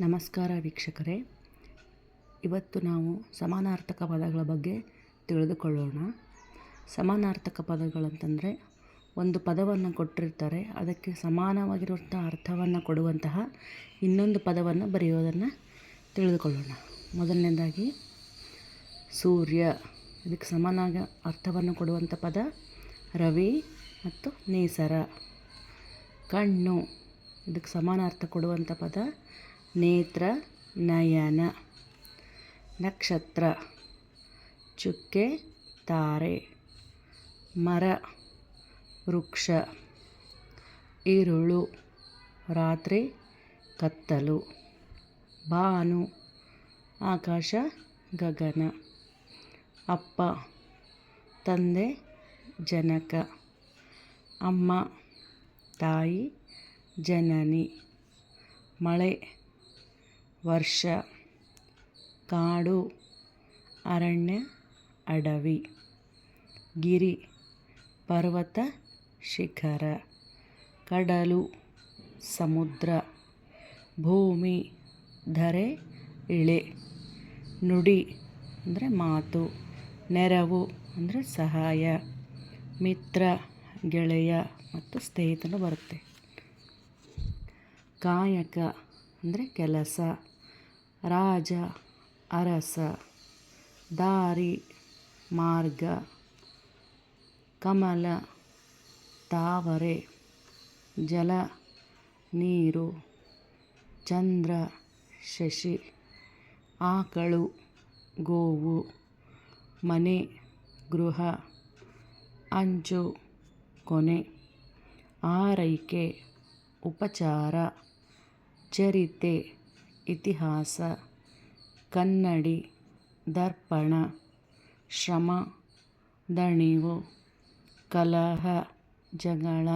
ನಮಸ್ಕಾರ ವೀಕ್ಷಕರೇ. ಇವತ್ತು ನಾವು ಸಮಾನಾರ್ಥಕ ಪದಗಳ ಬಗ್ಗೆ ತಿಳಿದುಕೊಳ್ಳೋಣ. ಸಮಾನಾರ್ಥಕ ಪದಗಳಂತಂದರೆ ಒಂದು ಪದವನ್ನು ಕೊಟ್ಟಿರ್ತಾರೆ, ಅದಕ್ಕೆ ಸಮಾನವಾಗಿರುವಂಥ ಅರ್ಥವನ್ನು ಕೊಡುವಂತಹ ಇನ್ನೊಂದು ಪದವನ್ನು ಬರೆಯೋದನ್ನು ತಿಳಿದುಕೊಳ್ಳೋಣ. ಮೊದಲನೇದಾಗಿ, ಸೂರ್ಯ, ಇದಕ್ಕೆ ಸಮಾನ ಅರ್ಥವನ್ನು ಕೊಡುವಂಥ ಪದ ರವಿ ಮತ್ತು ನೇಸರ. ಕಣ್ಣು, ಇದಕ್ಕೆ ಸಮಾನ ಅರ್ಥ ಕೊಡುವಂಥ ಪದ ನೇತ್ರ, ನಯನ, ನಕ್ಷತ್ರ, ಚುಕ್ಕೆ, ತಾರೆ, ಮರ, ವೃಕ್ಷ ಇರುಳು ರಾತ್ರಿ, ಕತ್ತಲು ಭಾನು ಆಕಾಶ, ಗಗನ, ಅಪ್ಪ, ತಂದೆ, ಜನಕ, ಅಮ್ಮ, ತಾಯಿ, ಜನನಿ, ಮಳೆ ವರ್ಷ. ಕಾಡು, ಅರಣ್ಯ, ಅಡವಿ. ಗಿರಿ, ಪರ್ವತ, ಶಿಖರ. ಕಡಲು, ಸಮುದ್ರ. ಭೂಮಿ, ಧರೆ, ಇಳೆ. ನುಡಿ ಅಂದರೆ ಮಾತು. ನೆರವು ಅಂದರೆ ಸಹಾಯ. ಮಿತ್ರ, ಗೆಳೆಯ ಮತ್ತು ಸ್ನೇಹಿತನು ಬರುತ್ತೆ. ಕಾಯಕ ಅಂದರೆ ಕೆಲಸ. ರಾಜ, ಅರಸ, ದಾರಿ, ಮಾರ್ಗ, ಕಮಲ, ತಾವರೆ, ಜಲ, ನೀರು, ಚಂದ್ರ, ಶಶಿ, ಆಕಳು, ಗೋವು, ಮನೆ, ಗೃಹ, ಅಂಚು, ಕೊನೆ, ಆರೈಕೆ, ಉಪಚಾರ, ಚರಿತೆ ಇತಿಹಾಸ ಕನ್ನಡಿ ದರ್ಪಣ ಶ್ರಮ ದಣಿವು ಕಲಹ ಜಗಳ